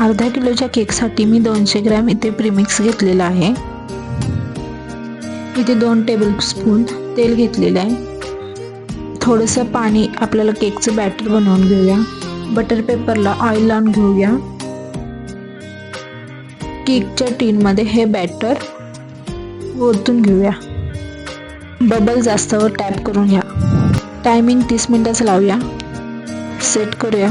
अर्धा किलोच्या केकसाठी मी दोनशे ग्रॅम इथे प्रीमिक्स घेतलेला आहे. इथे दोन टेबल स्पून तेल घेतलेलं आहे. थोडंसं पाणी आपल्याला केकचं बॅटर बनवून घेऊया. बटर पेपरला ऑइल लावून घेऊया. केकच्या टीनमध्ये हे बॅटर ओतून घेऊया. बबल जास्तवर टॅप करून घ्या. टायमिंग तीस मिनटाचं लावूया. सेट करूया.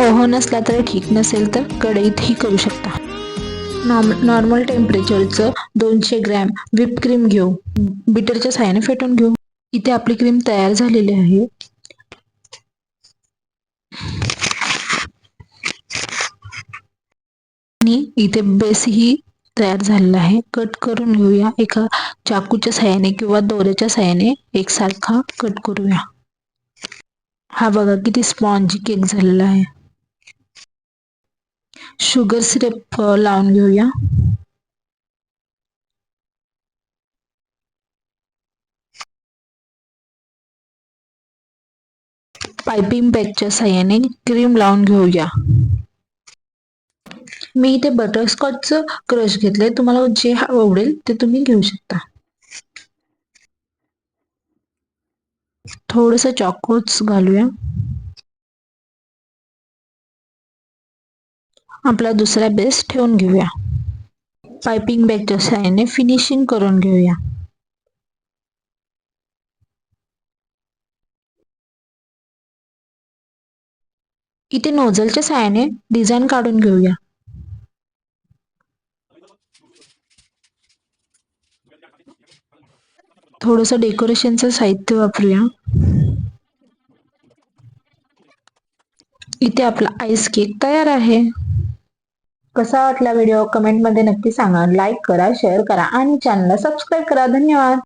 ओहो नसला तर ठीक नसेल तर कढईतही करू शकता. नॉर्म नॉर्मल टेम्परेचरचं दोनशे ग्रॅम व्हिप क्रीम घेऊ. बिटरच्या साह्याने फेटून घेऊ. इथे आपली क्रीम तयार झालेली आहे. आणि इथे बेस ही तयार झालेला आहे. कट करून घेऊया. एका चाकूच्या साह्याने किंवा दोऱ्याच्या साह्याने एकसारखा कट करूया. हा बघा किती स्पॉन्जी केक झालेला आहे. शुगर सिरप लावून घेऊया. पायपिंग बॅगच्या साह्याने क्रीम लावून घेऊया. मी इथे बटरस्कॉचचं क्रश घेतले तुम्हाला जे आवडेल ते तुम्ही घेऊ शकता. थोडस चॉकोच घालूया. आपला दुसरा बेस ठेवून घेऊया. पायपिंग बॅगच्या साह्याने फिनिशिंग करून घेऊया. इथे नोझलच्या साह्याने डिझाईन काढून घेऊया. थोडस डेकोरेशनचं साहित्य वापरूया. इथे आपला आईस केक तयार आहे. कसा वाटला व्हिडिओ कमेंटमध्ये नक्की सांगा. लाईक करा शेअर करा आणि चॅनलला सबस्क्राईब करा. धन्यवाद.